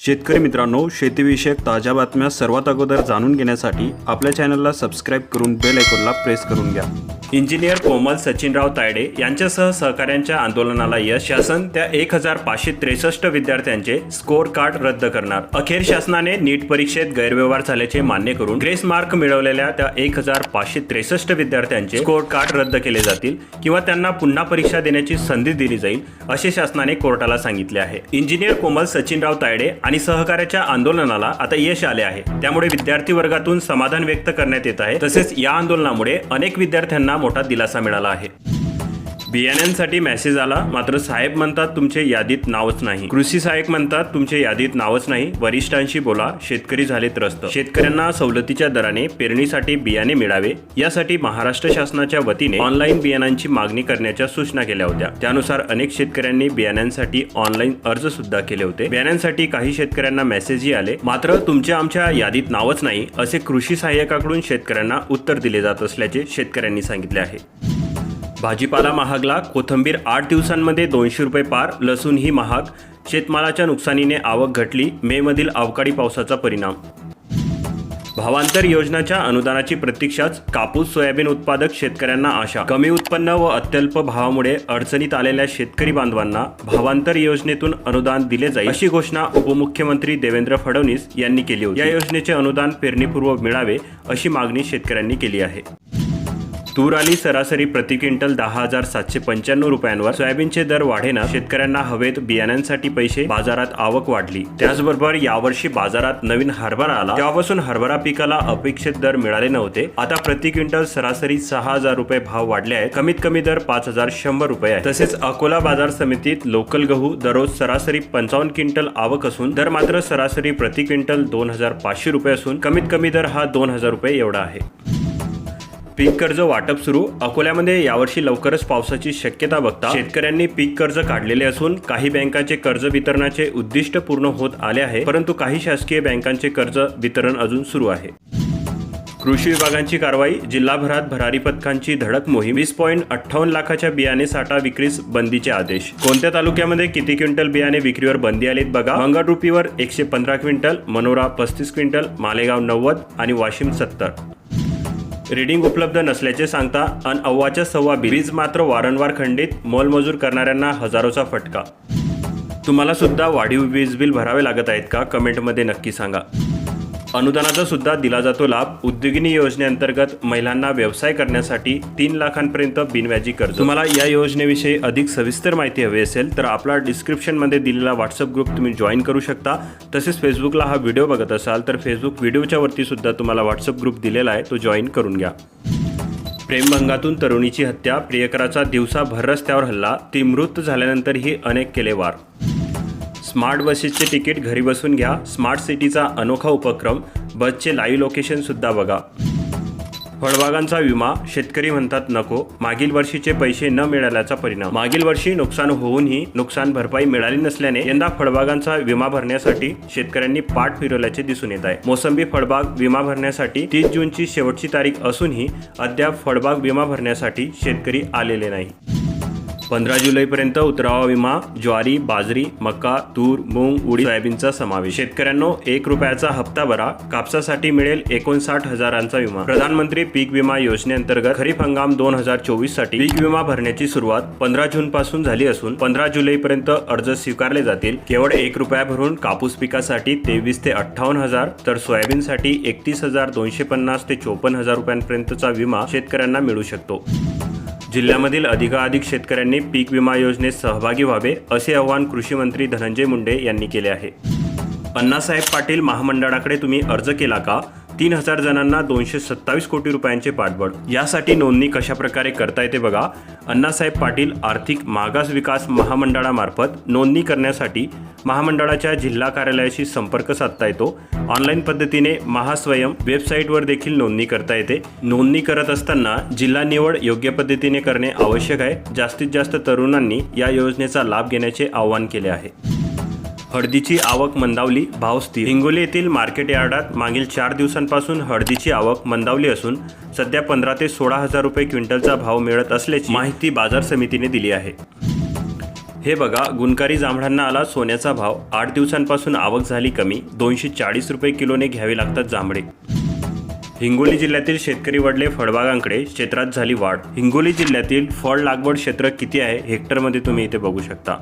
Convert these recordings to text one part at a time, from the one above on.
शेतकरी मित्रांनो शेतीविषयक ताज्या बातम्या सर्वात अगोदर जाणून घेण्यासाठी आपल्या चॅनलला सबस्क्राईब करून बेल आयकॉनला प्रेस करून घ्या. इंजिनियर कोमल सचिनराव तायडे यांच्यासह सहकाऱ्यांच्या आंदोलनाला यश शासन त्या एक हजार पाचशे त्रेसष्ट विद्यार्थ्यांचे स्कोर कार्ड रद्द करणार. अखेर शासनाने नीट परीक्षेत गैरव्यवहार झाल्याचे मान्य करून ग्रेस मार्क मिळवलेल्या त्या एक हजार पाचशे त्रेसष्ट विद्यार्थ्यांचे स्कोर कार्ड रद्द केले जातील किंवा त्यांना पुन्हा परीक्षा देण्याची संधी दिली जाईल असे शासनाने कोर्टाला सांगितले आहे. इंजिनियर कोमल सचिनराव तायडे आणि सहकार्याच्या आंदोलनाला आता यश आले आहे. त्यामुळे विद्यार्थी वर्गातून समाधान व्यक्त करण्यात येत आहे. तसेच या आंदोलनामुळे अनेक विद्यार्थ्यांना मोठा दिलासा मिळाला आहे. बियाण्यांसाठी मेसेज आला. मात्र साहेब म्हणतात तुमचे यादीत नावच नाही. कृषी सहाय्यक म्हणतात तुमचे यादीत नावच नाही. वरिष्ठांशी बोला शेतकरी झाले त्रस्त शेतकऱ्यांना सवलतीच्या दराने पेरणीसाठी बियाणे मिळावे. यासाठी महाराष्ट्र शासनाच्या वतीने ऑनलाईन बियाणांची मागणी करण्याच्या सूचना केल्या होत्या. त्यानुसार अनेक शेतकऱ्यांनी बियाण्यांसाठी ऑनलाईन अर्ज सुद्धा केले होते. बियाण्यांसाठी काही शेतकऱ्यांना मेसेजही आले मात्र तुमच्या आमच्या यादीत नावच नाही असे कृषी सहाय्यकाकडून शेतकऱ्यांना उत्तर दिले जात असल्याचे शेतकऱ्यांनी सांगितले आहे. भाजीपाला महागला कोथंबीर आठ दिवसांमध्ये दोनशे रुपये पार लसूण ही महाग शेतमालाच्या नुकसानीने आवक घटली मे मधील अवकाळी पावसाचा परिणाम. भावांतर योजनाच्या अनुदानाची प्रतीक्षाच कापूस सोयाबीन उत्पादक शेतकऱ्यांना आशा. कमी उत्पन्न व अत्यल्प भावामुळे अडचणीत आलेल्या शेतकरी बांधवांना भावांतर योजनेतून अनुदान दिले जाईल अशी घोषणा उपमुख्यमंत्री देवेंद्र फडणवीस यांनी केली होती. या योजनेचे अनुदान पेरणीपूर्व मिळावे अशी मागणी शेतकऱ्यांनी केली आहे. तूर आली सरासरी प्रति क्विंटल दहा हजार सातशे पंच्याण्णव रुपयांवर. सोयाबीनचे दर वाढेना शेतकऱ्यांना हवेत बियाण्यांसाठी पैसे बाजारात आवक वाढली. त्याचबरोबर यावर्षी बाजारात नवीन हरभरा आला. तेव्हापासून हरभरा पिकाला अपेक्षित दर मिळाले नव्हते. आता प्रति क्विंटल सरासरी सहा हजार रुपये भाव वाढले आहेत. कमीत कमी दर पाच हजार शंभर रुपये आहे. तसेच अकोला बाजार समितीत लोकल गहू दररोज सरासरी पंचावन्न क्विंटल आवक असून दर मात्र सरासरी प्रति क्विंटल दोन हजार पाचशे रुपये असून कमीत कमी दर हा दोन हजार रुपये एवढा आहे. पीक कर्ज वाटप सुरू. अकोल्यामध्ये यावर्षी लवकरच पावसाची शक्यता बघता शेतकऱ्यांनी पीक कर्ज काढलेले असून काही बँकांचे कर्ज वितरणाचे उद्दिष्ट पूर्ण होत आले आहे परंतु काही शासकीय बँकांचे कर्ज वितरण अजून सुरू आहे. कृषी विभागांची कारवाई जिल्हाभरात भरारी पथकांची धडक मोहीम वीस पॉईंट अठ्ठावन्न लाखाच्या बियाणे साठा विक्रीस बंदीचे आदेश. कोणत्या तालुक्यामध्ये किती क्विंटल बियाणे विक्रीवर बंदी आलीत बघा. मंगळरुपीवर एकशे पंधरा क्विंटल मनोरा पस्तीस क्विंटल मालेगाव नव्वद आणि वाशिम सत्तर. रीडिंग उपलब्ध नसल्याचे सांगता अन अव्वाच्या सव्वा वीज मात्र वारंवार खंडित मोलमजूर करणाऱ्यांना हजारोचा फटका. तुम्हाला सुद्धा वाढीव वीज बिल भरावे लागत आहेत का? कमेंटमध्ये नक्की सांगा. अनुदानाचा सुद्धा दिला जातो लाभ. उद्योगिनी योजनेअंतर्गत महिलांना व्यवसाय करण्यासाठी तीन लाखांपर्यंत बिनव्याजी कर्ज. तुम्हाला या योजनेविषयी अधिक सविस्तर माहिती हवी असेल तर आपला डिस्क्रिप्शनमध्ये दिलेला व्हॉट्सअप ग्रुप तुम्ही जॉईन करू शकता. तसेच फेसबुकला हा व्हिडिओ बघत असाल तर फेसबुक व्हिडिओच्या वरती सुद्धा तुम्हाला व्हॉट्सअप ग्रुप दिलेला आहे तो जॉईन करून घ्या. प्रेमभंगातून तरुणीची हत्या प्रियकराचा दिवसा भर रस्त्यावर हल्ला ती मृत झाल्यानंतरही अनेक केले वार. स्मार्ट बसेसचे तिकीट घरी बसून घ्या. स्मार्ट सिटीचा अनोखा उपक्रम बसचे लाईव्ह लोकेशन सुद्धा बघा. फळबागांचा विमा शेतकरी म्हणतात नको मागील वर्षीचे पैसे न मिळाल्याचा परिणाम. मागील वर्षी नुकसान होऊनही नुकसान भरपाई मिळाली नसल्याने यंदा फळबागांचा विमा भरण्यासाठी शेतकऱ्यांनी पाठ फिरवल्याचे दिसून येत आहे. मोसंबी फळबाग विमा भरण्यासाठी तीस जूनची शेवटची तारीख असूनही अद्याप फळबाग विमा भरण्यासाठी शेतकरी आलेले नाही. पंधरा जुलैपर्यंत उतरावा विमा ज्वारी बाजरी मका तूर मूग उडी सोयाबीनचा समावेश. शेतकऱ्यांनो एक रुपयाचा हप्ता भरा. कापसासाठी मिळेल एकोणसाठ हजारांचा विमा. प्रधानमंत्री पीक विमा योजनेअंतर्गत खरीप हंगाम दोन हजार चोवीससाठी पीक विमा भरण्याची सुरुवात पंधरा जून पासून झाली असून पंधरा जुलैपर्यंत अर्ज स्वीकारले जातील. केवळ एक रुपया भरून कापूस पिकासाठी तेवीस ते अठ्ठावन्न हजार तर सोयाबीनसाठी एकतीस हजार दोनशे पन्नास ते चोपन्न हजार रुपयांपर्यंतचा विमा शेतकऱ्यांना मिळू शकतो. जिल्ह्यामधील अधिकाधिक शेतकऱ्यांनी पीक विमा योजनेत सहभागी व्हावे असे आवाहन कृषी मंत्री धनंजय मुंडे यांनी केले आहे. अण्णासाहेब पाटील महामंडळाकडे तुम्ही अर्ज केला का? तीन हजार जणांना दोनशे सत्तावीस कोटी रुपयांचे पाठबळ. यासाठी नोंदणी कशा प्रकारे करता येते बघा? अण्णासाहेब पाटील आर्थिक मागास विकास महामंडळामार्फत नोंदणी करण्यासाठी महामंडळाच्या जिल्हा कार्यालयाशी संपर्क साधता येतो. ऑनलाईन पद्धतीने महास्वयं वेबसाईटवर देखील नोंदणी करता येते. नोंदणी करत असताना जिल्हा निवड योग्य पद्धतीने करणे आवश्यक आहे. जास्तीत जास्त तरुणांनी या योजनेचा लाभ घेण्याचे आवाहन केले आहे. हळदीची आवक मंदावली भाव स्थिर. हिंगोली येथील मार्केट यार्डात मागील चार दिवसांपासून हळदीची आवक मंदावली असून सध्या पंधरा ते सोळा हजार रुपये क्विंटलचा भाव मिळत असल्याची माहिती बाजार समितीने दिली आहे. हे बघा गुणकारी जांभळांना आला सोन्याचा भाव. आठ दिवसांपासून आवक झाली कमी. दोनशे चाळीस रुपये किलोने घ्यावे लागतात जांभळे. हिंगोली जिल्ह्यातील शेतकरी वडले फळबागांकडे क्षेत्रात झाली वाढ. हिंगोली जिल्ह्यातील फळ लागवड क्षेत्र किती आहे हेक्टरमध्ये तुम्ही इथे बघू शकता.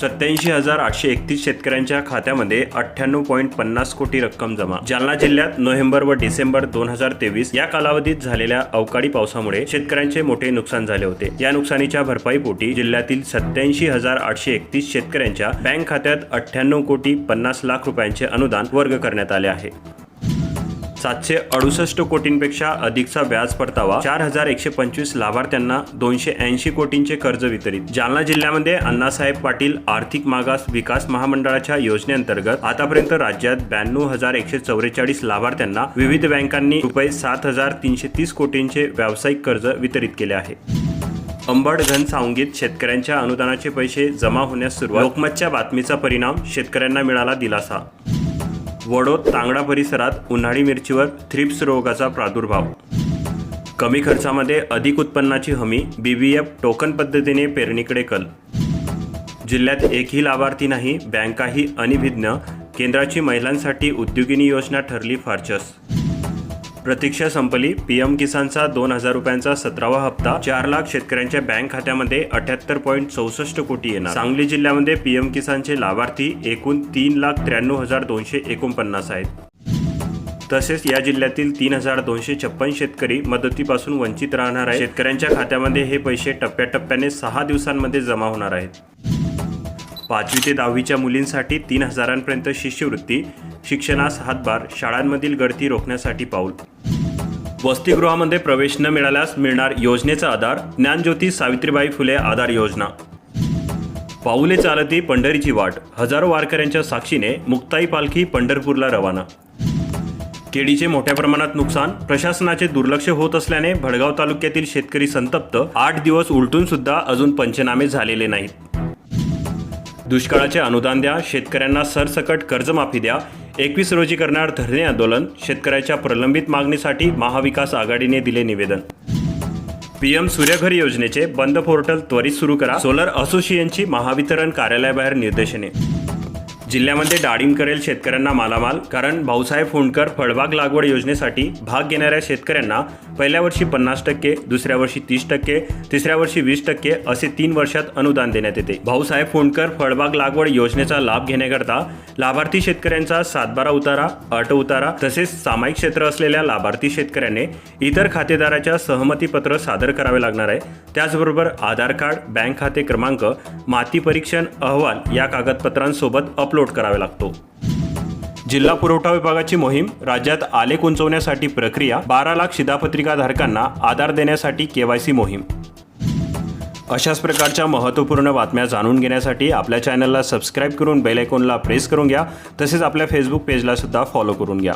सत्याऐंशी हजार आठशे एकतीस शेतकऱ्यांच्या खात्यामध्ये अठ्ठ्याण्णव पॉईंट पन्नास कोटी रक्कम जमा. जालना जिल्ह्यात नोव्हेंबर व डिसेंबर दोन हजार तेवीस या कालावधीत झालेल्या अवकाळी पावसामुळे शेतकऱ्यांचे मोठे नुकसान झाले होते. या नुकसानीच्या भरपाईपोटी जिल्ह्यातील सत्याऐंशी हजार आठशे एकतीस शेतकऱ्यांच्या बँक खात्यात अठ्ठ्याण्णव कोटी पन्नास लाख रुपयांचे अनुदान वर्ग करण्यात आले आहे. सातशे अडुसष्ट कोटींपेक्षा अधिकचा व्याज परतावा चार हजार एकशे पंचवीस लाभार्थ्यांना दोनशे ऐंशी कोटींचे कर्ज वितरित. जालना जिल्ह्यामध्ये अण्णासाहेब पाटील आर्थिक मागास विकास महामंडळाच्या योजनेअंतर्गत आतापर्यंत राज्यात ब्याण्णव हजार एकशे चौवेचाळीस लाभार्थ्यांना विविध बँकांनी रुपये सात हजार तीनशे तीस कोटींचे व्यावसायिक कर्ज वितरित केले आहे. अंबड घनसावंगीत शेतकऱ्यांच्या अनुदानाचे पैसे जमा होण्यास सुरुवात. लोकमतच्या बातमीचा परिणाम शेतकऱ्यांना मिळाला दिलासा. वडोद तांगडा परिसरात उन्हाळी मिरचीवर थ्रिप्स रोगाचा प्रादुर्भाव. कमी खर्चामध्ये अधिक उत्पन्नाची हमी बीबीएफ टोकन पद्धतीने पेरणीकडे कल. जिल्ह्यात एकही लाभार्थी नाही बँकाही अनिभिज्ञ केंद्राची महिलांसाठी उद्योगिनी योजना ठरली फारचस. प्रतीक्षा संपली. पीएम किसानचा दोन हजार रुपयांचा सतरावा हप्ता. चार लाख शेतकऱ्यांच्या बँक खात्यामध्ये अठ्याहत्तर पॉईंट चौसष्ट कोटी येणार. सांगली जिल्ह्यामध्ये पीएम किसानचे लाभार्थी एकूण तीन लाख त्र्याण्णव हजार दोनशे एकोणपन्नास आहेत. तसेच या जिल्ह्यातील तीन हजार दोनशे छप्पन शेतकरी मदतीपासून वंचित राहणार आहेत. शेतकऱ्यांच्या खात्यामध्ये हे पैसे टप्प्याटप्प्याने सहा दिवसांमध्ये जमा होणार आहेत. पाचवी ते दहावीच्या मुलींसाठी तीन हजारांपर्यंत शिष्यवृत्ती. शिक्षणास हातभार शाळांमधील गळती रोखण्यासाठी पाऊल. वसतिगृहामध्ये प्रवेश न मिळाल्यास मिळणार योजनेचा आधार ज्ञानज्योती सावित्रीबाई फुले आधार योजना. पाऊले चालती पंढरीची वाट हजारो वारकऱ्यांच्या साक्षीने मुक्ताई पालखी पंढरपूरला रवाना. केळीचे मोठ्या प्रमाणात नुकसान प्रशासनाचे दुर्लक्ष होत असल्याने भडगाव तालुक्यातील शेतकरी संतप्त आठ दिवस उलटून सुद्धा अजून पंचनामे झालेले नाहीत. दुष्काळाचे अनुदान द्या शेतकऱ्यांना सरसकट कर्जमाफी द्या. एकवीस रोजी करणार धरणे आंदोलन शेतकऱ्याच्या प्रलंबित मागणीसाठी महाविकास आघाडीने दिले निवेदन. पीएम सूर्यघर योजनेचे बंद पोर्टल त्वरित सुरू करा. सोलर असोसिएशनची महावितरण कार्यालयाबाहेर निर्देशने. जिल्ह्यामध्ये डाळिंब करेल शेतकऱ्यांना मालामाल कारण भाऊसाहेब फोंडकर फळबाग लागवड योजनेसाठी भाग घेणाऱ्या शेतकऱ्यांना पहिल्या वर्षी पन्नास टक्के दुसऱ्या वर्षी तीस टक्के तिसऱ्या वर्षी वीस टक्के असे तीन वर्षात अनुदान देण्यात येते. भाऊसाहेब फोंडकर फळबाग लागवड योजनेचा लाभ घेण्याकरता लाभार्थी शेतकऱ्यांचा सातबारा उतारा अट उतारा तसेच सामायिक क्षेत्र असलेल्या लाभार्थी शेतकऱ्याने इतर खातेदाराच्या सहमतीपत्र सादर करावे लागणार आहे. त्याचबरोबर आधार कार्ड बँक खाते क्रमांक माती परीक्षण अहवाल या कागदपत्रांसोबत अपलोड करावे लागतो. जिल्हा पुरवठा विभागाची मोहीम राज्यात आले उंचवण्यासाठी प्रक्रिया बारा लाख शिधापत्रिका धारकांना आधार देण्यासाठी केवायसी मोहीम. अशाच प्रकारच्या महत्त्वपूर्ण बातम्या जाणून घेण्यासाठी आपल्या चॅनलला सबस्क्राईब करून बेल आयकॉनला प्रेस करून घ्या तसेच आपल्या फेसबुक पेजला सुद्धा फॉलो करून घ्या.